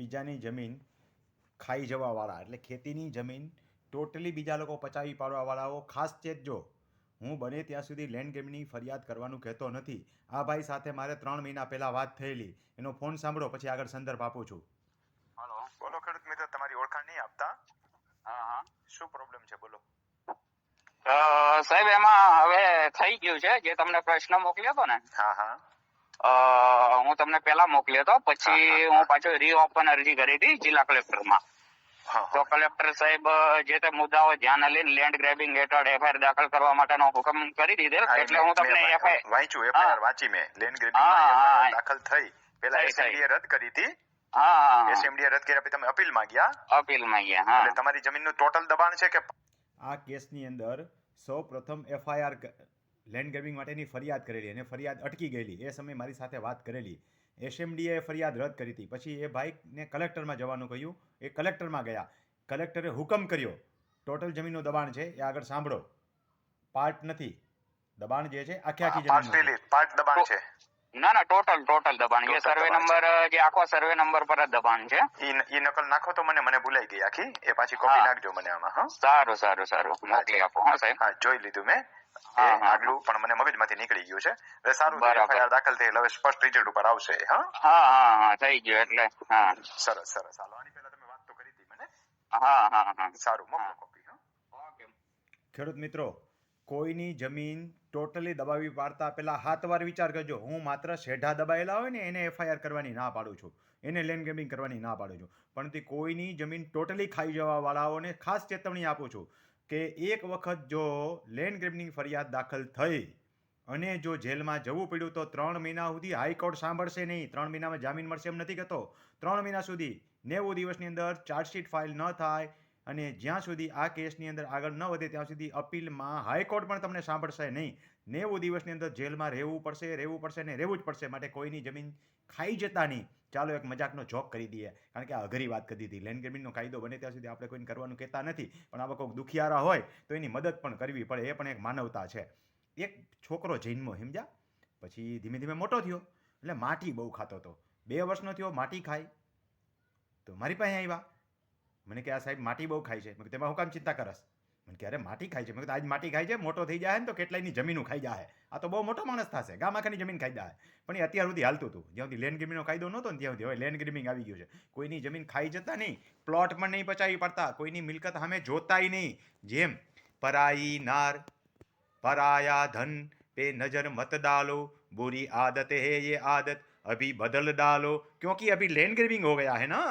બીજાની જમીન ખાઈ જવાવાળા એટલે ખેતીની જમીન ટોટલી બીજા લોકો પચાવી પાડવાવાળાઓ. ખાસ ચેતજો હું બને ત્યાં સુધી લેન્ડ ગ્રેબની ફરિયાદ કરવાનું કહેતો નથી. આ ભાઈ સાથે મારે ત્રણ મહિના પહેલાં વાત થયેલી. એનો ફોન સાંભળો પછી આગળ સંદર્ભ આપું છું. હલો બોલો ખેડૂત મિત્ર તમારી ઓળખાણ નહીં આપતા? હા હા. શું પ્રોબ્લેમ છે? બોલો. સાહેબ એમાં હવે થઈ ગયું છે જે તમને પ્રશ્ન મોકલ્યો હતો ને? હા હા. અ, હું તમને પેલા મોકલ્યો હતો. પછી હા, પાછો રીઓપન અરજી કરી હતી જિલ્લા કલેક્ટરમાં. તો કલેક્ટર સાહેબ જે તે મુદ્દાઓ ધ્યાન લઈને લેન્ડ ગ્રેબિંગ હેઠળ એફઆઈઆર દાખલ કરવા માટેનો હુકમ કરી દીધેલ. એટલે હું તમને એફઆઈઆર વાંચ્યું એફઆઈઆર વાંચી મેં. લેન્ડ હા. દાખલ થઈ. પેલા. એસએમડીએ રદ કરી હતી. હા એસએમડીએ રદ કર્યા પછી તમે અપીલ ગયા અપીલ માંગ્યા હા. એટલે તમારી જમીનનું ટોટલ દબાણ છે કે આ કેસની અંદર સૌ પ્રથમ એફઆઈઆર લેન્ડ ગ્રેબિંગ માટેની ફરિયાદ કરેલી અને ફરિયાદ અટકી ગયેલી. એ સમયે મારી સાથે વાત કરેલી. એસએમડીએ ફરિયાદ રદ કરી હતી. પછી એ ભાઈને કલેક્ટરમાં જવાનું કહ્યું. એ કલેક્ટરમાં ગયા. કલેક્ટરે હુકમ કર્યો. ટોટલ જમીનનું દબાણ છે એ આગળ સાંભળો. પાર્ટ નથી. દબાણ જે છે આખી આખી જમીન પાર્ટ દબાણ છે. ના ના ટોટલ ટોટલ દબાણ. એ સર્વે નંબર જે આખો સર્વે નંબર પર જ દબાણ છે. ઈ નકલ નાખો તો મને મને ભૂલાઈ ગઈ આખી. એ પાછી કોપી નાખજો મને આમાં હા? સારું સારું સારું. મોકલી આપો હા સાહેબ. હા જોઈ લીધું મેં. આગલું પણ મને મગજમાંથી નીકળી ગયું છે. એટલે સારું. એફઆઈઆર દાખલ થઈ એટલે સ્પષ્ટ રિઝલ્ટ ઉપર આવશે. હા? હા હા થઈ ગયું એટલે હા. સરસ સરસ. હાલો આની પહેલા તમે વાત તો કરી હતી મને. હા હા હા. સારું મોકલો કોપી હા. ઓકે. ખેડૂત મિત્રો કોઈની જમીન ટોટલી દબાવી પાડતા પહેલાં હાથ વાર વિચાર કરજો. હું માત્ર શેઢા દબાયેલા હોય ને એને એફઆઈઆર કરવાની ના પાડું છું. એને લેન્ડ ગેમિંગ કરવાની ના પાડું છું. પરંતુ કોઈની જમીન ટોટલી ખાઈ જવા વાળાઓને ખાસ ચેતવણી આપું છું. કે એક વખત જો લેન્ડ ગ્રેબિંગ ફરિયાદ દાખલ થઈ અને જો જેલમાં જવું પડ્યું તો ત્રણ મહિના સુધી હાઈકોર્ટ સાંભળશે નહીં. ત્રણ મહિનામાં જામીન મળશે એમ નથી કહેતો. ત્રણ મહિના સુધી નેવું દિવસની અંદર ચાર્જશીટ ફાઇલ ન થાય. અને જ્યાં સુધી આ કેસની અંદર આગળ ન વધે, ત્યાં સુધી અપીલમાં હાઈકોર્ટ પણ તમને સાંભળશે નહીં. નેવું દિવસની અંદર જેલમાં રહેવું પડશે રહેવું પડશે ને રહેવું જ પડશે, માટે કોઈની જમીન ખાઈ જતા નહીં. ચાલો એક મજાકનો જોક કરી દઈએ. કારણ કે આ અઘરી વાત કરી દીધી. લેન્ડ ગ્રેબિંગનો કાયદો બને ત્યાં સુધી આપણે કોઈને કરવાનું કહેતા નથી. પણ આવા કોઈક દુખિયારા હોય, તો એની મદદ પણ કરવી પડે. એ પણ એક માનવતા છે. એક છોકરો જન્મો સમજ્યા? પછી ધીમે ધીમે મોટો થયો. એટલે માટી બહુ ખાતો હતો. બે વર્ષનો થયો, માટી ખાય તો મારી પાસે આવ્યા. મને કે આ સાહેબ માટી બહુ ખાય છે મેં કીધું તેમાં હું કામ ચિંતા કરસ મને કે અરે માટી ખાય છે મેં કીધું આજ માટી ખાય છે મોટો થઈ જાય ને તો કેટલાયની જમીનો ખાઈ જાય આ તો બહુ મોટો માણસ થશે ગામ આખાની જમીન ખાઈ જાય પણ એ અત્યાર સુધી હાલતું હતું જ્યાં સુધી લેન્ડ ગ્રીમિંગનો કાયદો નહોતો ને ત્યાં સુધી હવે લેન્ડ ગ્રીમિંગ આવી ગયું છે કોઈની જમીન ખાઈ જતા નહીં પ્લોટ પણ નહીં પચાવી પડતા કોઈની મિલકત સામે જોતાય નહીં જેમ પરાઈ નાર પરાયા ધન पे नजर मत डालो बुरी आदत है ये आदत अभी बदल डालो क्योंकि अभी लैंड ग्रेबिंग हो गया है ना